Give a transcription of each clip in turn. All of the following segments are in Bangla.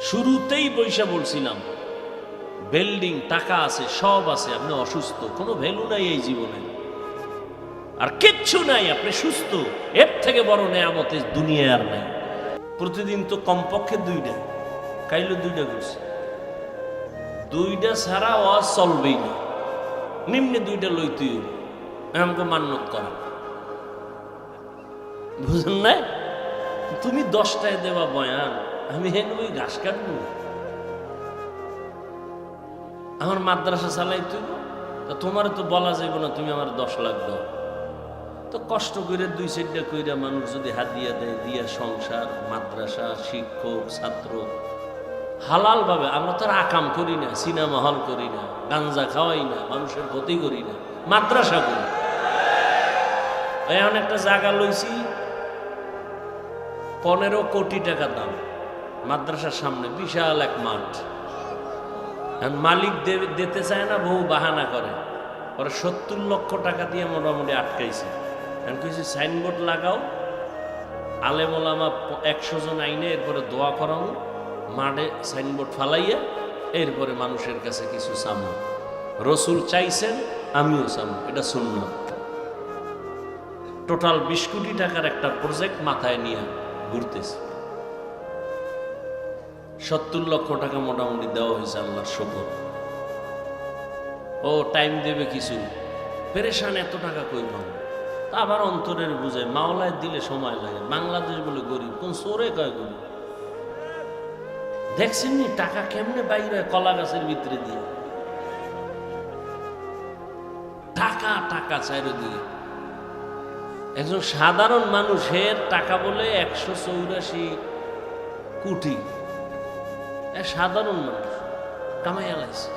শুরুতেই বৈশা বলছিলাম বিল্ডিং টাকা আছে, সব আছে, আপনি অসুস্থ, কোনো ভ্যালু নাই এই জীবনে। আর কিচ্ছু নাই, আপনি সুস্থ, এর থেকে বড় নেয়ামতে দুনিয়া আর নাই। প্রতিদিন তো কমপক্ষে দুইটা, কাইলে দুইটা করছে। দুইটা ছাড়া ওয়াজ চলবেই না। নিম্নে দুইটা লইতেই হবে, আমাকে মান্যত করা। বুঝলেন না তুমি দশটায় দেওয়া বয়ান। আমি হেন ওই ঘাস কাটবো। আমার মাদ্রাসা চালাই তুই তোমার তো বলা যাবে না, তুমি আমার দশ লাখ দাও। তো কষ্ট করে দুই চারটা কইরা মানুষ যদি হাত দিয়া দেয়, দিয়া সংসার, মাদ্রাসা, শিক্ষক, ছাত্র, হালাল ভাবে, আমরা তো আর আকাম করি না, সিনেমা হল করি না, গাঞ্জা খাওয়াই না, মানুষের ক্ষতি করি না, মাদ্রাসা করি। এমন একটা জায়গা লইছি, পনেরো কোটি টাকা দাম। মাদ্রাসার সামনে বিশাল এক মাঠ। মালিক দিতে চায় না বহু বাহানা করে। ওরা সত্তর লক্ষ টাকা দিয়ে মোটামুটি আটকাইছে। এখন কিছু সাইনবোর্ড লাগাও আলেমোলামা একশো জন আইনে এরপরে দোয়া করানো মাঠে সাইনবোর্ড ফালাইয়া এরপরে মানুষের কাছে কিছু চামো। রসুল চাইছেন, আমিও চামো, এটা শূন্য টোটাল বিশ কোটি টাকার একটা প্রজেক্ট মাথায় নিয়ে ঘুরতেছে। সত্তর লক্ষ টাকা মোটামুটি দেওয়া হয়েছে আল্লাহর শকর। ও টাইম দেবে কিছু। পেরেশান এত টাকা কই পাবো? তা আবার অন্তরের বুঝে, মাওলায় দিলে সময় লাগে। বাংলাদেশ বলে গরিব, কোন সোরে কয় গরিব? দেখছেন নি, টাকা কেমনে বাইরে কলা গাছের ভিতরে দিয়ে? টাকা টাকা চারিদিকে। একজন সাধারণ মানুষের টাকা বলে একশো চৌরাশি কোটি। সাধারণ মানুষ, কামাই আলাইছে।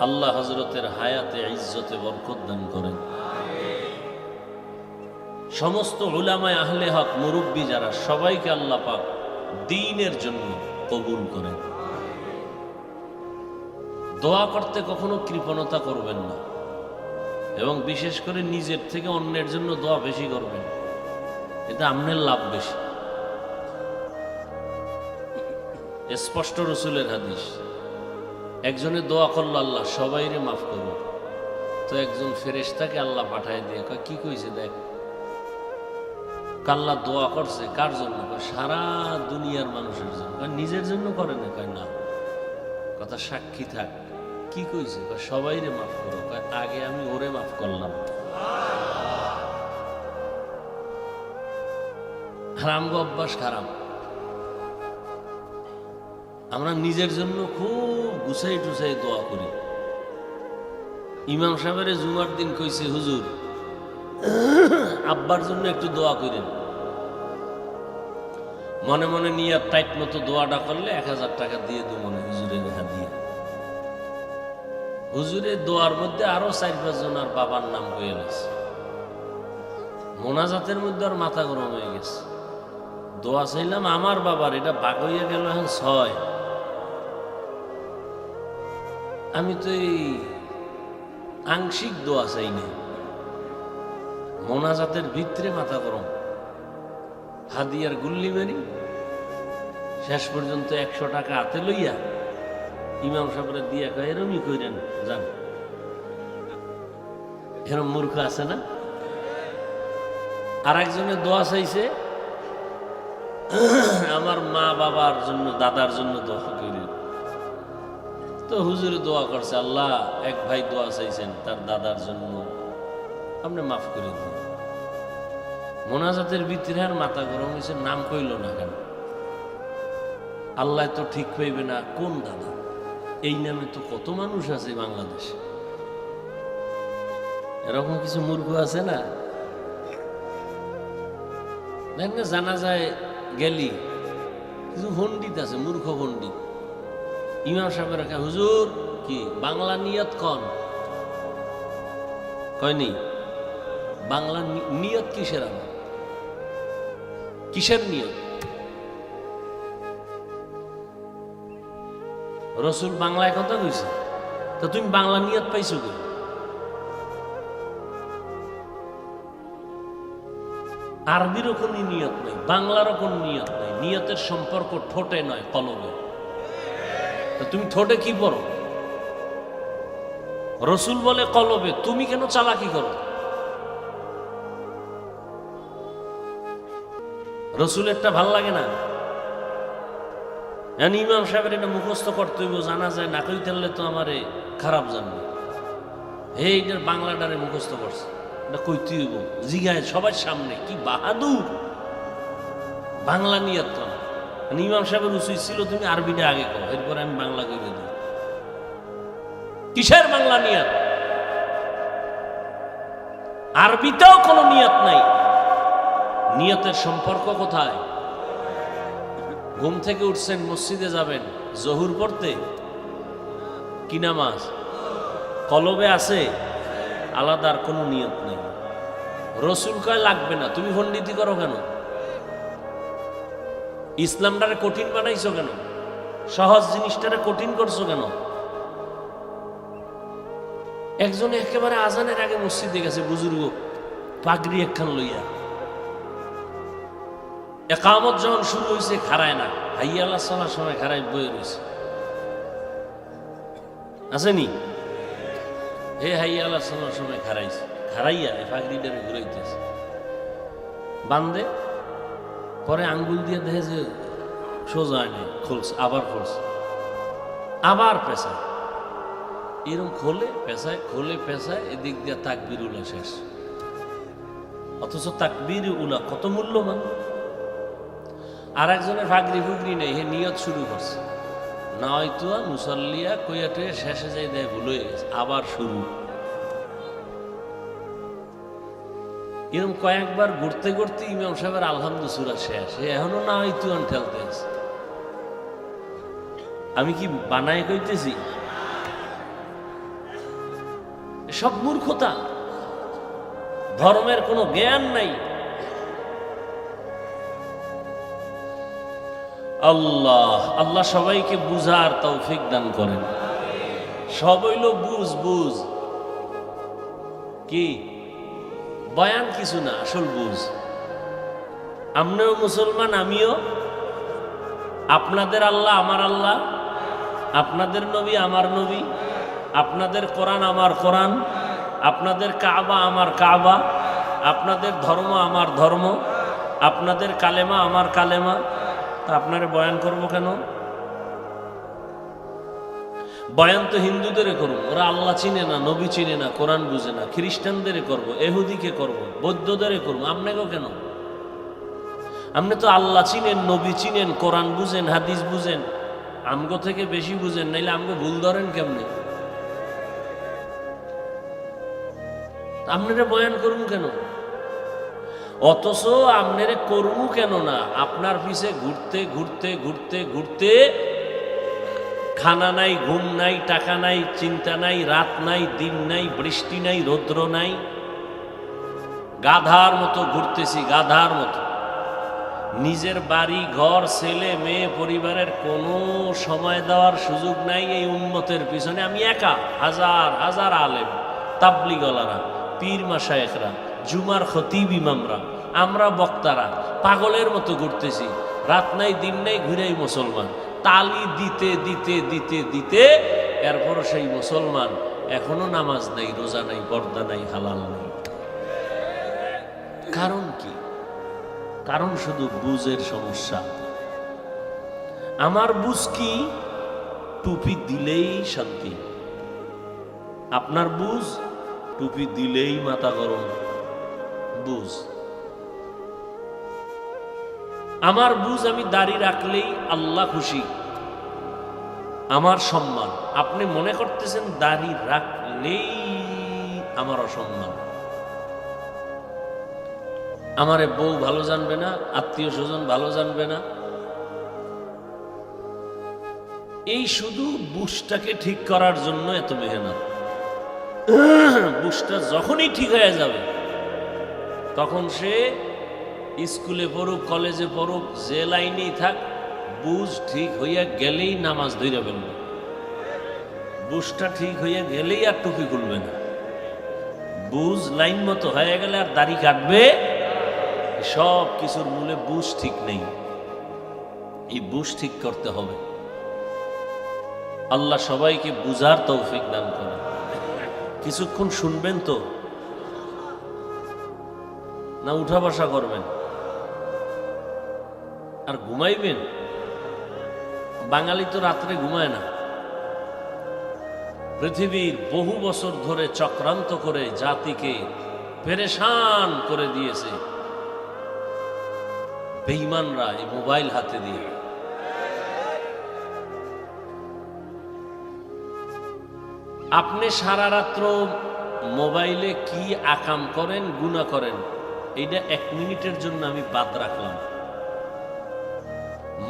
আল্লাহ হজরতের হায়াতে ইজ্জতে বরকত দান করেন। সমস্ত উলামায় আহলে হক মুরব্বী যারা, সবাইকে আল্লাহ পাক দিনের জন্য কবুল করেন। দোয়া করতে কখনো কৃপণতা করবেন না। এবং বিশেষ করে নিজের থেকে অন্যের জন্য দোয়া বেশি করবেন। এটা আমনের লাভ বেশি। স্পষ্ট রসুলের হাদিস। একজনে দোয়া করল, আল্লাহ, সবাইরে মাফ করো। তো একজন ফেরেশতাকে আল্লাহ পাঠায় দিয়ে কি কইছে দেখ? কাল্লা দোয়া করছে কার জন্য? সারা দুনিয়ার মানুষের জন্য। নিজের জন্য করে না? কয়, না। কথা সাক্ষী থাক। কি কইছে? সবাই রে মাফ করো। আগে আমি ওরে মাফ করলাম। হারাম অভ্যাস খারাপ। আমরা নিজের জন্য খুব গুছাই টুসাই দোয়া করি। ইমাম সাহেবের জুমার দিন কইছে, হুজুর, আব্বার জন্য একটু দোয়া করেন। মনে মনে নিয়ে টাইট মতো দোয়াটা করলে এক হাজার টাকা দিয়ে দু মনে হুজুরের হাত দিয়ে। হুজুরের দোয়ার মধ্যে আরও চার পাঁচ জন আর বাবার নাম হয়ে গেছে মোনাজাতের মধ্যে আর মাথা গরম হয়ে গেছে। দোয়া চাইলাম, আমার বাবার, এটা বাঘ হইয়া গেল এখন ছয়। আমি তো এই আংশিক দোয়া চাই না। মোনাজাতের ভিতরে মাথা গরম। হাদিয়ার গুল্লি মারি। শেষ পর্যন্ত একশো টাকা হাতে লইয়া ইমাম সাহেবের দিয়া কয় এরমই কইরেন, যান। এরম মূর্খ আছে না? আর একজনের দোয়া চাইছে, আমার মা বাবার জন্য, দাদার জন্য দোয়া করি তো হুজুরে দোয়া করছে, আল্লাহ, এক ভাই দোয়া চাইছেন তার দাদার জন্য। আপনি মাফ করে দিন। মোনাজাতের ভিতরে আর মাথা গরম হয়েছে, নাম কইল না কেন? আল্লাহ তো ঠিক পাইবে না কোন দাদা। এই নামে তো কত মানুষ আছে বাংলাদেশে। এরকম কিছু মূর্খ আছে না? দেখ জানা যায় গেলি, কিছু পণ্ডিত আছে, মূর্খ পণ্ডিত। ইমাম সাহেবের রেখা হুজুর, কি বাংলা নিয়ত কন? কয়নি বাংলা নিয়ত কিসের আমার? কিসের নিয়ত? রসুল বাংলায় কথা কইছে, তো তুমি বাংলা নিয়ত পাইছো কি আরবিরও কোনো নিয়ত নেই, বাংলারও কোনো নিয়ত নেই, নিয়তের সম্পর্ক ঠোঁটে নয় কলবে তুমি ঠোঁটে কি পড়ো? রসুল বলে, কলবে, তুমি কেন চালাকি করো? রসুলেরটা ভালো লাগে না? এখন ইমাম সাহেবের এটা মুখস্থ করতে হইব, জানা যায় না কই তাহলে তো আমারে খারাপ জানবে। হে এইটার বাংলাটারে মুখস্থ করছে। এটা কইতে হইব, জিগায় সবার সামনে, কি বাহাদুর! বাংলা নিয়ে তো না। এখন ইমাম সাহেবের উচিত ছিল, তুমি আরবিটা আগে কো এরপরে আমি বাংলা কইবে দিই কিসের বাংলা নিয়ত? আরবিতেও কোনো নিয়ত নাই। নিয়তের সম্পর্ক কোথায়? ঘুম থেকে উঠছেন, মসজিদে যাবেন, জহুর পড়তে? কি নামাজ? কলবে আছে? আলাদা আর কোনো নিয়ত নেই। রসুল কয়, লাগবে না, তুমি পণ্ডিতি করো কেন? ইসলামটারে কঠিন বানাইছো কেন? সহজ জিনিসটারে কঠিন করছ কেন? একজনে একেবারে আজানের আগে মসজিদে গেছে, বুজুর্গ, পাগড়ি একখান লইয়া। একামত যখন শুরু হয়েছে খারায় না। হাইয়া আল্লাহ সালার সময় খারায় বয়ে রয়েছে আসেনি? হে হাইয়া আল্লাহ সালার সময় খারাইছে খারাইয়া পাগড়িটারে ঘুরাইতেছে। বান্দে পরে আঙ্গুল দিয়ে দেখে যে সোজা নাই খুলছে, আবার খুলছে। আবার পেশায় এরকম খোলে পেশায় খোলে পেশায় এদিক দিয়ে তাকবির উলা শেষ। অথচ তাকবির উলা কত মূল্যবান। আর একজনের ফাগরি ফুগরি নেই, হে নিয়ত শুরু করছে। নয়তুয়া মুসল্লিয়া কইয়াটে শেষে যাই দেয় ভুল গেছে, আবার শুরু। এরকম কয়েকবার ঘুরতে ঘুরতে ইমাম সাহেবের আলহামদু সুরা শেষ এখনও না হয়তুয়ান ঠেলতে আছে আমি কি বানায় কইতেছি? সব মূর্খতা। ধর্মের কোনো জ্ঞান নাই। আল্লাহ আল্লাহ সবাইকে বুঝার তৌফিক দান করেন। সব হইল বুঝ বুঝ। কি? বয়ান কিছু না, আসল বুঝ। আপনিও মুসলমান, আমিও। আপনাদের আল্লাহ আমার আল্লাহ, আপনাদের নবী আমার নবী, আপনাদের কোরআন আমার কোরআন, আপনাদের কাবা আমার কাবা, আপনাদের ধর্ম আমার ধর্ম, আপনাদের কালেমা আমার কালেমা। তা আপনারা বয়ান করব কেন? বয়ান তো হিন্দুদের করব, ওরা আল্লাহ চিনে না, নবী চিনে না, কোরআন বুঝে না, খ্রিস্টানদের করব, এহুদিকে করব, বৌদ্ধদের করব, আপনাকেও কেন? আপনি তো আল্লাহ চিনেন, নবী চিনেন, কোরআন বুঝেন, হাদিস বুঝেন, আমগো থেকে বেশি বুঝেন, নাইলে আমগো ভুল ধরেন কেমনে? আপনারা বয়ান করুন কেন? অথচ আপনারে করব কেন না আপনার পিছে ঘুরতে ঘুরতে ঘুরতে ঘুরতে খানা নাই, ঘুম নাই, টাকা নাই, চিন্তা নাই, রাত নাই, দিন নাই, বৃষ্টি নাই, রৌদ্র নাই। গাধার মতো ঘুরতেছি, গাধার মতো। নিজের বাড়ি, ঘর, ছেলে, মেয়ে, পরিবারের কোনো সময় দেওয়ার সুযোগ নাই এই উন্মতের পিছনে। আমি একা, হাজার হাজার আলেম, তাবলিগলারা, পীর মাসায়েকরা জুমার খতিব ইমামরা, আমরা বক্তারা, পাগলের মতো ঘুরতেছি। রাত নাই, দিন নাই, ঘুরেই মুসলমান। তালি দিতে দিতে দিতে দিতে এরপর সেই মুসলমান এখনও নামাজ নাই, রোজা নাই, পর্দা নাই, হালাল নাই। কারণ কি? কারণ শুধু বুঝের সমস্যা। আমার বুঝ কি? টুপি দিলেই শান্তি। আপনার বুঝ? টুপি দিলেই মাথা গরম। বুঝ। আমার বুঝ আমি দাড়ি রাখলেই আল্লাহ খুশি। আমার সম্মান। আপনি মনে করতেছেন দাড়ি রাখলেই আমার অসম্মান। আমারে বউ ভালো জানবে না, আত্মীয় স্বজন ভালো জানবে না। এই শুধু বুশটাকে ঠিক করার জন্য এত মেহনত। বুশটা যখনই ঠিক হয়ে যাবে, তখন সে স্কুলে পড়ুক, কলেজে পড়ুক, যে লাইনেই থাক, বুঝ ঠিক হইয়া গেলেই নামাজ ধইরা ফেলবে। বুঝটা ঠিক হইয়া গেলেই আর টুপি খুলবে না। বুঝ লাইন মতো হয়ে গেলে আর দাড়ি কাটবে? সব কিছুর মূলে বুঝ ঠিক নেই। এই বুঝ ঠিক করতে হবে। আল্লাহ সবাইকে বুঝার তৌফিক দান করে কিছুক্ষণ শুনবেন তো? না উঠা বসা করবেন? আর ঘুমাইবেন? বাঙালি তো রাত্রে ঘুমায় না। পৃথিবীর বহু বছর ধরে চক্রান্ত করে জাতিকে পেরেশান করে দিয়েছে বেইমানরা এই মোবাইল হাতে দিয়ে। আপনি সারা রাত্র মোবাইলে কি আকাম করেন গুণা করেন, এইটা এক মিনিটের জন্য আমি বাদ রাখলাম।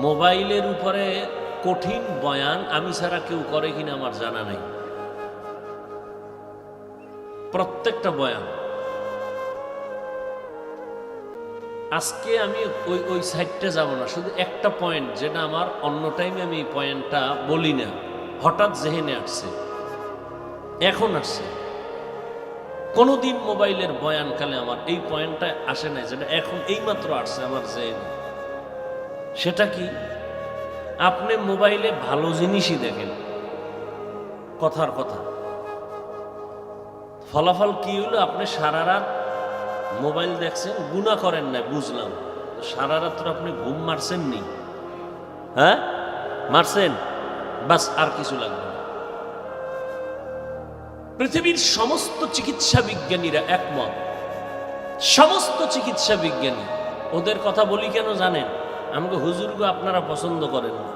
মোবাইলের উপরে কঠিন বয়ান আমি ছাড়া কেউ করে কিনা আমার জানা নেই। প্রত্যেকটা বয়ান। আজকে আমি ওই ওই সাইডটা যাব না, শুধু একটা পয়েন্ট যেটা আমার অন্য টাইমে আমি এই পয়েন্টটা বলি না। হঠাৎ জেহেনে আসছে। এখন আসছে। কোনোদিন মোবাইলের বয়ানকালে আমার এই পয়েন্টটা আসে নাই, যেটা এখন এইমাত্র আসছে আমার জেহেনে। সেটা কি? আপনি মোবাইলে ভালো জিনিসই দেখেন। কথার কথা। ফলাফল কি হলো আপনি সারা রাত মোবাইল দেখছেন গুণা করেন না, বুঝলাম। সারা রাত আপনি ঘুম মারছেন নি। হ্যাঁ? মারছেন? বাস, আর কিছু লাগবে না। পৃথিবীর সমস্ত চিকিৎসা বিজ্ঞানীরা একমত। সমস্ত চিকিৎসা বিজ্ঞানী। ওদের কথা বলি কেন জানেন? আমাকে হুজুরগো আপনারা পছন্দ করেন না।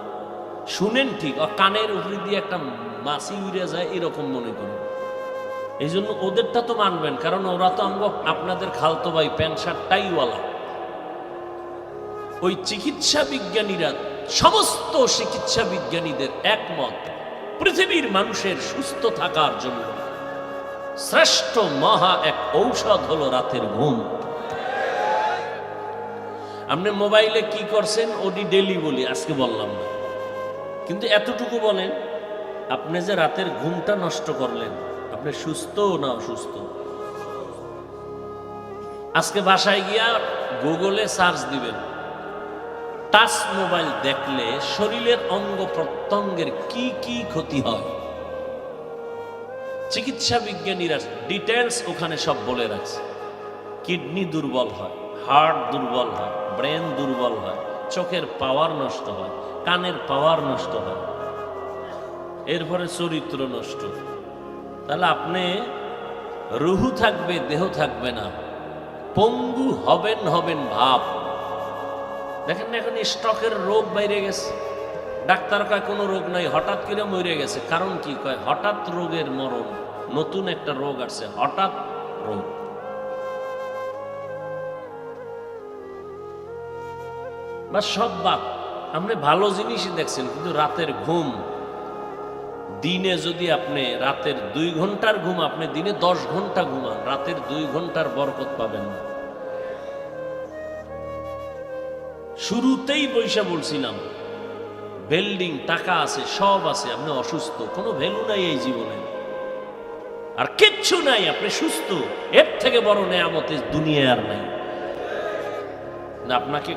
শুনেন ঠিক ও কানের উপরে দিয়ে একটা মাসি উড়ে যায়, এরকম মনে করেন। এই জন্য ওদেরটা তো মানবেন, কারণ ওরা তো আমগো আপনাদের খালতো ভাই, প্যান্ট শার্টটাইওয়ালা ওই চিকিৎসা বিজ্ঞানীরা, সমস্ত চিকিৎসা বিজ্ঞানীদের একমত, পৃথিবীর মানুষের সুস্থ থাকার জন্য শ্রেষ্ঠ মহা এক ঔষধ হলো রাতের ঘুম। আপনি মোবাইলে কি করছেন? ওটি ডেলি বলি, আজকে বললাম না। কিন্তু এতটুকু বলেন, আপনি যে রাতের ঘুমটা নষ্ট করলেন, আপনি সুস্থ না অসুস্থ? আজকে বাসায় গিয়া গুগলে সার্চ দিবেন, টাচ মোবাইল দেখলে শরীরের অঙ্গ প্রত্যঙ্গের কি কি ক্ষতি হয়? চিকিৎসা বিজ্ঞানীরা ডিটেলস ওখানে সব বলে রাখছে। কিডনি দুর্বল হয়। হার্ট দুর্বল হয়, ব্রেন দুর্বল হয়, চোখের পাওয়ার নষ্ট হয়, কানের পাওয়ার নষ্ট হয়, এরপরে চরিত্র নষ্ট। তাহলে আপনি রুহু থাকবে, দেহ থাকবে না। পঙ্গু হবেন হবেন ভাব। দেখেন না এখন স্টকের রোগ বাইরে গেছে। ডাক্তার কয়, কোনো রোগ নাই, হঠাৎ করে মরে গেছে। কারণ কি কয়, হঠাৎ রোগের মরণ, নতুন একটা রোগ আসছে, হঠাৎ রোগ। বা সব বাপ আপনি ভালো জিনিসই দেখছেন, কিন্তু রাতের ঘুম, দিনে যদি আপনি রাতের দুই ঘণ্টার ঘুম, আপনি দিনে দশ ঘণ্টা ঘুমান, রাতের দুই ঘণ্টার বরকত পাবেন না। শুরুতেই পয়সা বলছিলাম, বিল্ডিং, টাকা আছে, সব আছে, আপনি অসুস্থ, কোনো ভ্যালু নাই এই জীবনে। আর কিচ্ছু নাই, আপনি সুস্থ, এর থেকে বড় নেয়ামতে দুনিয়া আর নাই। আপনাকে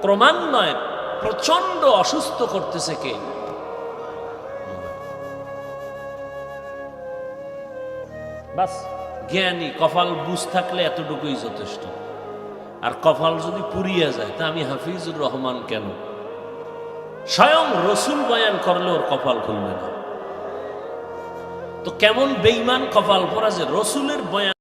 ক্রমান্বয়ে প্রচণ্ড অসুস্থ করতেছে কে? বাস, জ্ঞানী, কপাল বুঝ থাকলে এতটুকুই যথেষ্ট। আর কপাল যদি পুড়িয়ে যায়, তা আমি হাফিজুর রহমান কেন? স্বয়ং রসুল বয়ান করলে ওর কপাল খুলবে না। তো কেমন বেইমান কপাল পরা যে রসুলের বয়ান